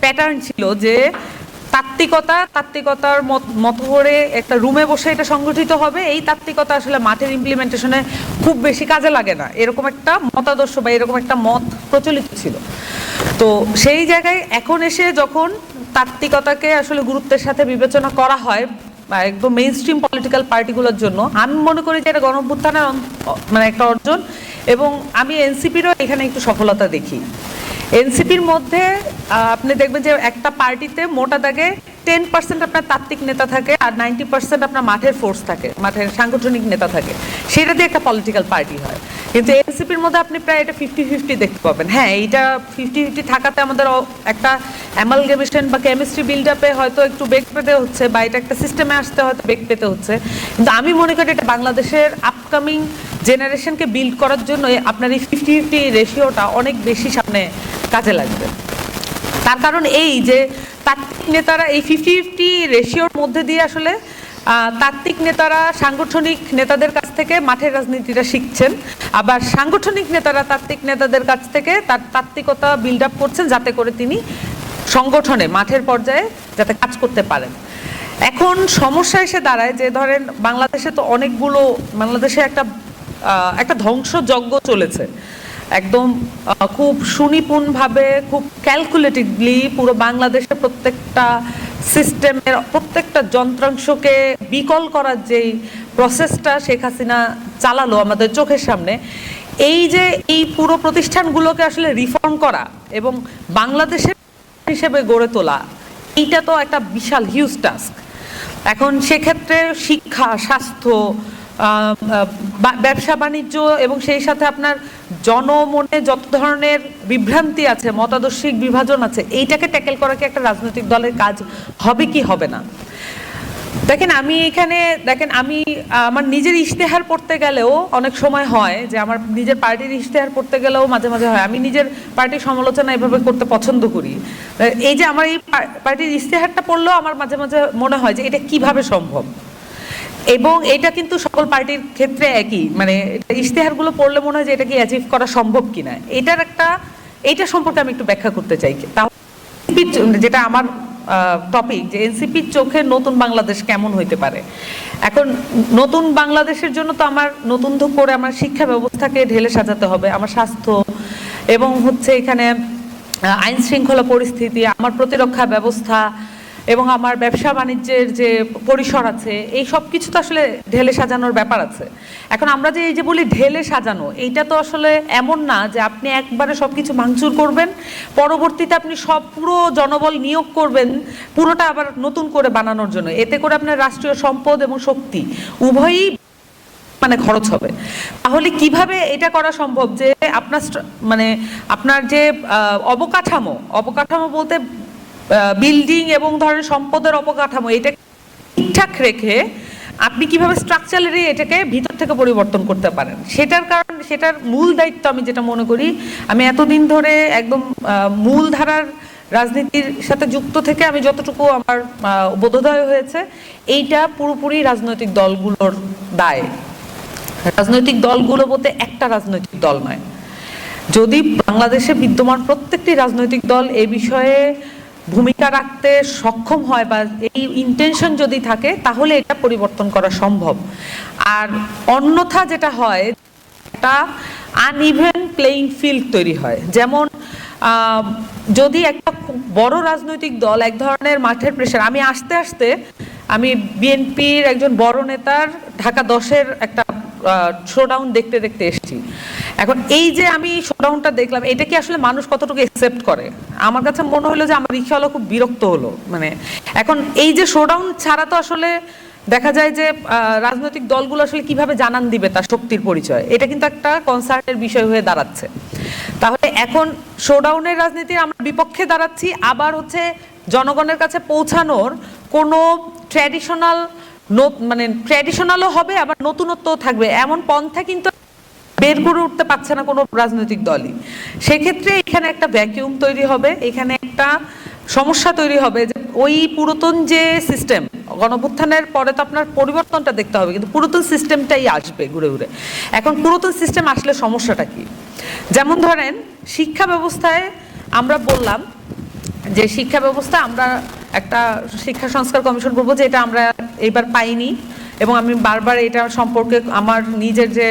Pattern ছিল যে তাত্ত্বিকতা, তাত্ত্বিকতার মত- করে একটা রুমে বসে এটা সংগঠিত হবে। এই তাত্ত্বিকতা আসলে মাঠের ইমপ্লিমেন্টেশনে খুব বেশি কাজে লাগে না। এরকম একটা মতাদর্শ বা এরকম একটা মত প্রচলিত ছিল। তো সেই জায়গায় এখন এসে যখন তাত্ত্বিকতাকে আসলে গুরুত্বের সাথে বিবেচনা করা হয় একদম মেইন স্ট্রিম পলিটিক্যাল পার্টিগুলোর জন্য, আমি মনে করি যে এটা গণভ্যুত্থানের মানে একটা অর্জন। এবং আমি এনসিপিরও এখানে একটু সফলতা দেখি। এনসিপির মধ্যে আপনি দেখবেন যে একটা পার্টিতে মোটা দাগে টেন পার্সেন্ট আপনার তাত্ত্বিক নেতা থাকে আর নাইনটি পার্সেন্ট আপনার মাঠের ফোর্স থাকে, মাঠের সাংগঠনিক নেতা থাকে। সেটা দিয়ে একটা পলিটিক্যাল পার্টি হয়। কিন্তু এনসিপির মধ্যে আপনি প্রায় এটা ফিফটি ফিফটি দেখতে পাবেন। হ্যাঁ এইটা ফিফটি ফিফটি থাকাতে আমাদের একটা অ্যামালগেমেশন বা কেমিস্ট্রি বিল্ড আপে হয়তো একটু বেগ পেতে হচ্ছে বা এটা একটা সিস্টেমে আসতে হয়তো বেগ পেতে হচ্ছে। কিন্তু আমি মনে করি এটা বাংলাদেশের আপকামিং জেনারেশনকে বিল্ড করার জন্য আপনার এই ফিফটি রেশিওটা অনেক বেশি সামনে কাজে লাগবে। তার কারণ এই যে তাত্ত্বিক নেতারা, এই ফিফটি ফিফটি রেশিওর মধ্যে দিয়ে আসলে তাত্ত্বিক নেতারা, সাংগঠনিক নেতাদের কাছ থেকে মাঠের রাজনীতিটা শিখছেন। আবার সাংগঠনিক নেতারা, তাত্ত্বিক নেতাদের কাছ থেকে তার তাত্ত্বিকতা বিল্ড আপ করছেন যাতে করে তিনি সংগঠনে, মাঠের পর্যায়ে যাতে কাজ করতে পারেন। এখন সমস্যা এসে দাঁড়ায় যে ধরেন বাংলাদেশে তো অনেকগুলো, বাংলাদেশে একটা একটা ধ্বংসযজ্ঞ চলেছে। একদম খুব সুনিপুণভাবে, খুব ক্যালকুলেটিভলি পুরো বাংলাদেশের প্রত্যেকটা সিস্টেমের প্রত্যেকটা যন্ত্রাংশকে বিকল করার যেই প্রসেসটা শেখ হাসিনা চালালো আমাদের চোখের সামনে, এই যে এই পুরো প্রতিষ্ঠানগুলোকে আসলে রিফর্ম করা এবং বাংলাদেশের হিসেবে গড়ে তোলা, এইটা তো একটা বিশাল হিউজ টাস্ক এখন সেক্ষেত্রে শিক্ষা, স্বাস্থ্য ব্যবসা, বাণিজ্য এবং সেই সাথে আপনার জনমনে যত ধরনের বিভ্রান্তি আছে, মতাদর্শিক বিভাজন আছে, এইটাকে ট্যাকেল করা কি একটা রাজনৈতিক দলের কাজ হবে কি হবে না? দেখেন, আমি এখানে, দেখেন, আমি, আমার নিজের ইশতেহার পড়তে গেলেও অনেক সময় হয় যে আমার নিজের পার্টির ইশতেহার পড়তে গেলেও মাঝে মাঝে হয়। আমি নিজের পার্টির সমালোচনা এভাবে করতে পছন্দ করি। এই যে আমার এই পার্টির ইশতেহারটা পড়লেও আমার মাঝে মাঝে মনে হয় যে এটা কীভাবে সম্ভব? এবং এটা কিন্তু সকল পার্টির ক্ষেত্রে একই। মানে ইশতেহারগুলো পড়লে মনে হয় যে এটা কি অ্যাচিভ করা সম্ভব কিনা। এটার একটা, এইটা সম্পর্কে আমি একটু ব্যাখ্যা করতে চাই। তাহলে যেটা আমার টপিক যে এনসিপির চোখে নতুন বাংলাদেশ কেমন হইতে পারে। এখন নতুন বাংলাদেশের জন্য তো আমার নতুন করে আমার শিক্ষা ব্যবস্থাকে ঢেলে সাজাতে হবে, আমার স্বাস্থ্য এবং হচ্ছে এখানে আইন শৃঙ্খলা পরিস্থিতি, আমার প্রতিরক্ষা ব্যবস্থা এবং আমার ব্যবসা বাণিজ্যের যে পরিসর আছে, এই সব কিছু তো আসলে ঢেলে সাজানোর ব্যাপার আছে। এখন আমরা যে এই যে বলি ঢেলে সাজানো, এইটা তো আসলে এমন না যে আপনি একবারে সব কিছু ভাঙচুর করবেন, পরবর্তীতে আপনি সব পুরো জনবল নিয়োগ করবেন, পুরোটা আবার নতুন করে বানানোর জন্য। এতে করে আপনার রাষ্ট্রীয় সম্পদ এবং শক্তি উভয়ই মানে খরচ হবে। তাহলে কীভাবে এটা করা সম্ভব যে আপনার মানে আপনার যে অবকাঠামো অবকাঠামো বলতে বিল্ডিং এবং ধরেন সম্পদের অবকাঠামো এটা ঠিকঠাক রেখে আপনি কীভাবে স্ট্রাকচারালি এটাকে ভিতর থেকে পরিবর্তন করতে পারেন? সেটার কারণ, সেটার মূল দায়িত্ব আমি যেটা মনে করি, আমি এতদিন ধরে একদম মূল ধারার রাজনীতির সাথে যুক্ত থেকে আমি যতটুকু আমার বোধোদয় হয়েছে, এইটা পুরোপুরি রাজনৈতিক দলগুলোর দায়। রাজনৈতিক দলগুলো বলতে একটা রাজনৈতিক দল নয়। যদি বাংলাদেশে বিদ্যমান প্রত্যেকটি রাজনৈতিক দল এ বিষয়ে ভূমিকা রাখতে সক্ষম হয় বা এই ইন্টেনশন যদি থাকে, তাহলে এটা পরিবর্তন করা সম্ভব। আর অন্যথা যেটা হয়, একটা আনইভেন প্লেইং ফিল্ড তৈরি হয়। যেমন যদি একটা বড় রাজনৈতিক দল এক ধরনের মাঠের প্রেশার আমি আসতে আসতে, আমি বিএনপির একজন বড় নেতার ঢাকা দশের একটা শোডাউন দেখতে দেখতে এসেছি। এখন এই যে আমি শোডাউনটা দেখলাম, এটা কি আসলে মানুষ কতটুকু একসেপ্ট করে? আমার কাছে মনে হলো যে আমার রিক্সাওয়ালা খুব বিরক্ত হলো। মানে এখন এই যে শোডাউন ছাড়া তো আসলে দেখা যায় যে রাজনৈতিক দলগুলো আসলে কীভাবে জানান দিবে তার শক্তির পরিচয়? এটা কিন্তু একটা কনসার্টের বিষয় হয়ে দাঁড়াচ্ছে। তাহলে এখন শোডাউনের রাজনীতির আমরা বিপক্ষে দাঁড়াচ্ছি, আবার হচ্ছে জনগণের কাছে পৌঁছানোর কোনো ট্র্যাডিশনাল মানে ট্র্যাডিশনালও হবে, আবার নতুনত্বও থাকবে। এমন পন্থা কিন্তু বের করে উঠতে পারছে না কোনো রাজনৈতিক দলই। সেক্ষেত্রে এখানে একটা ভ্যাকিউম তৈরি হবে, এখানে একটা সমস্যা তৈরি হবে যে ওই পুরাতন যে সিস্টেম গণভুত্থানের পরে তো আপনার পরিবর্তনটা দেখতে হবে, কিন্তু পুরাতন সিস্টেমটাই আসবে ঘুরে ঘুরে। এখন পুরাতন সিস্টেম আসলে সমস্যাটা কি? যেমন ধরেন, শিক্ষা ব্যবস্থায় আমরা বললাম যে শিক্ষা ব্যবস্থা আমরা একটা শিক্ষা সংস্কার কমিশন করব যে এটা আমরা এইবার পাইনি। এবং আমি বারবার এটা সম্পর্কে আমার নিজের যে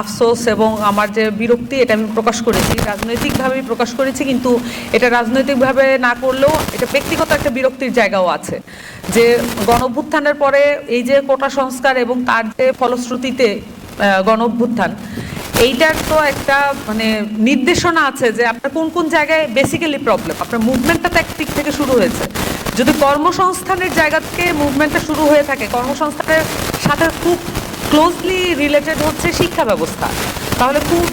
আফসোস এবং আমার যে বিরক্তি, এটা আমি প্রকাশ করেছি। রাজনৈতিকভাবেই প্রকাশ করেছি, কিন্তু এটা রাজনৈতিকভাবে না করলেও এটা ব্যক্তিগত একটা বিরক্তির জায়গাও আছে। যে গণঅভ্যুত্থানের পরে এই যে কোটা সংস্কার এবং তার যে ফলশ্রুতিতে গণ অভ্যুত্থান এইটার তো একটা মানে নির্দেশনা আছে যে আপনার কোন কোন জায়গায় বেসিক্যালি প্রবলেম আপনার মুভমেন্টটা তো একদিক থেকে শুরু হয়েছে। যদি কর্মসংস্থানের জায়গা থেকে মুভমেন্টটা শুরু হয়ে থাকে, কর্মসংস্থানের সাথে খুব ক্লোজলি রিলেটেড হচ্ছে শিক্ষা ব্যবস্থা। তাহলে খুব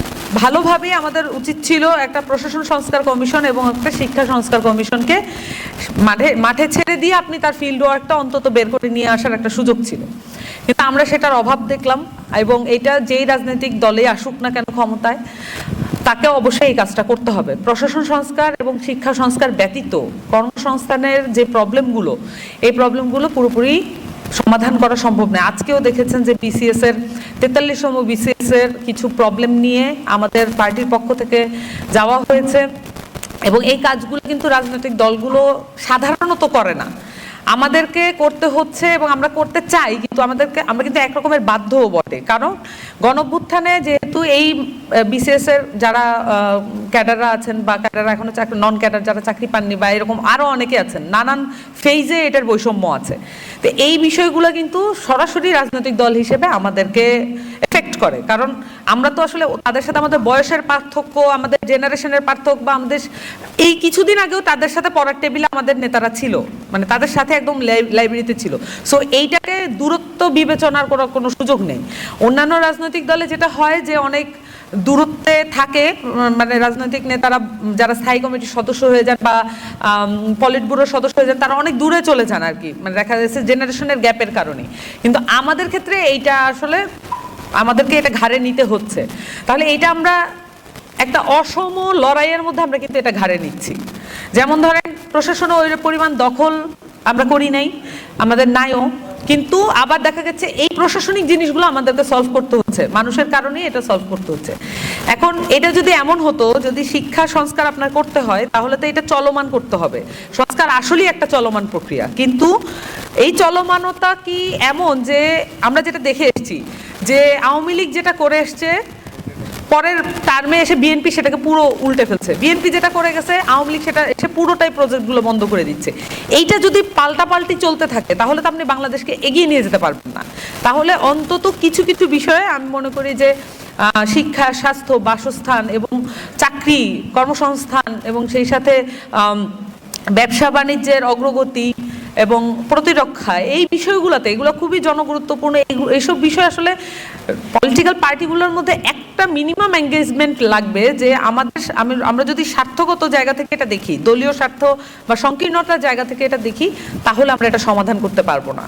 ভালোভাবেই আমাদের উচিত ছিল একটা প্রশাসন সংস্কার কমিশন এবং একটা শিক্ষা সংস্কার কমিশনকে মাঠে মাঠে ছেড়ে দিয়ে আপনি তার ফিল্ড ওয়ার্কটা অন্তত বের করে নিয়ে আসার একটা সুযোগ ছিল। কিন্তু আমরা সেটার অভাব দেখলাম এবং এটা যেই রাজনৈতিক দলে আসুক না কেন ক্ষমতায়, তাকে অবশ্যই এই কাজটা করতে হবে। প্রশাসন সংস্কার এবং শিক্ষা সংস্কার ব্যতীত কর্মসংস্থানের যে প্রবলেমগুলো, এই প্রবলেমগুলো পুরোপুরি সমাধান করা সম্ভব নয়। আজকেও দেখেছেন যে বিসিএস এর তেতাল্লিশতম বিসিএস এর কিছু প্রবলেম নিয়ে আমাদের পার্টির পক্ষ থেকে যাওয়া হয়েছে এবং এই কাজগুলো কিন্তু রাজনৈতিক দলগুলো সাধারণত করে না। আমাদেরকে করতে হচ্ছে এবং আমরা করতে চাই, কিন্তু আমাদেরকে, আমরা কিন্তু একরকমের বাধ্যও বটে। কারণ গণভ্যুত্থানে যেহেতু এই বিসিএস এর যারা ক্যাডাররা আছেন বা ক্যাডাররা এখনও চাকরি নন ক্যাডার যারা চাকরি পাননি বা এরকম আরও অনেকে আছেন, নানান ফেজে এটার বৈষম্য আছে। তো এই বিষয়গুলো কিন্তু সরাসরি রাজনৈতিক দল হিসেবে আমাদেরকে করে। কারণ আমরা তো আসলে তাদের সাথে আমাদের বয়সের পার্থক্য, আমাদের জেনারেশনের পার্থক্য বা আমাদের এই কিছুদিন আগেও তাদের সাথে পড়ার টেবিলে আমাদের নেতারা ছিল। মানে তাদের সাথে একদম লাইব্রেরিতে ছিল। সো এইটাকে দূরত্ব বিবেচনার কোনো কোনো সুযোগ নেই। অন্যান্য রাজনৈতিক দলে যেটা হয় যে অনেক দূরত্বে থাকে মানে রাজনৈতিক নেতারা যারা স্থায়ী কমিটির সদস্য হয়ে যান বা পলিট ব্যুরোর সদস্য হয়ে যান, তারা অনেক দূরে চলে যান আর কি। মানে দেখা যাচ্ছে জেনারেশনের গ্যাপের কারণে। কিন্তু আমাদের ক্ষেত্রে এইটা আসলে আমাদেরকে এটা ঘাড়ে নিতে হচ্ছে। তাহলে এইটা আমরা একটা অসম লড়াইয়ের মধ্যে আমরা কিন্তু এটা ঘাড়ে নিচ্ছি। যেমন ধরেন প্রশাসনে ওই পরিমাণ দখল আমরা করি নাই, আমাদের নাইও কিন্তু আবার দেখা গেছে, এই প্রশাসনিক জিনিসগুলো আমাদেরকে সলভ করতে হচ্ছে। মানুষের কারণেই এটা সলভ করতে হচ্ছে। এখন এটা যদি এমন হতো, যদি শিক্ষা সংস্কার আপনার করতে হয়, তাহলে তো এটা চলমান করতে হবে। সংস্কার আসলেই একটা চলমান প্রক্রিয়া। কিন্তু এই চলমানতা কি এমন যে আমরা যেটা দেখে এসেছি যে আওয়ামী লীগ যেটা করে এসছে, পরের টার্মে এসে বিএনপি সেটাকে পুরো উল্টে ফেলছে। বিএনপি যেটা করে গেছে, আওয়ামী লীগ সেটা এসে পুরোটাই প্রজেক্টগুলো বন্ধ করে দিচ্ছে। এইটা যদি পাল্টাপাল্টি চলতে থাকে, তাহলে তো আপনি বাংলাদেশকে এগিয়ে নিয়ে যেতে পারবেন না। তাহলে অন্তত কিছু কিছু বিষয়ে আমি মনে করি যে শিক্ষা, স্বাস্থ্য, বাসস্থান এবং চাকরি, কর্মসংস্থান এবং সেই সাথে ব্যবসা বাণিজ্যের অগ্রগতি এবং প্রতিরক্ষা, এই বিষয়গুলোতে এগুলো খুবই জনগুরুত্বপূর্ণ। এইসব বিষয় আসলে পলিটিক্যাল পার্টিগুলোর মধ্যে একটা মিনিমাম এঙ্গেজমেন্ট লাগবে যে আমাদের আমরা যদি স্বার্থগত জায়গা থেকে এটা দেখি, দলীয় স্বার্থ বা সংকীর্ণতার জায়গা থেকে এটা দেখি, তাহলে আমরা এটা সমাধান করতে পারব না।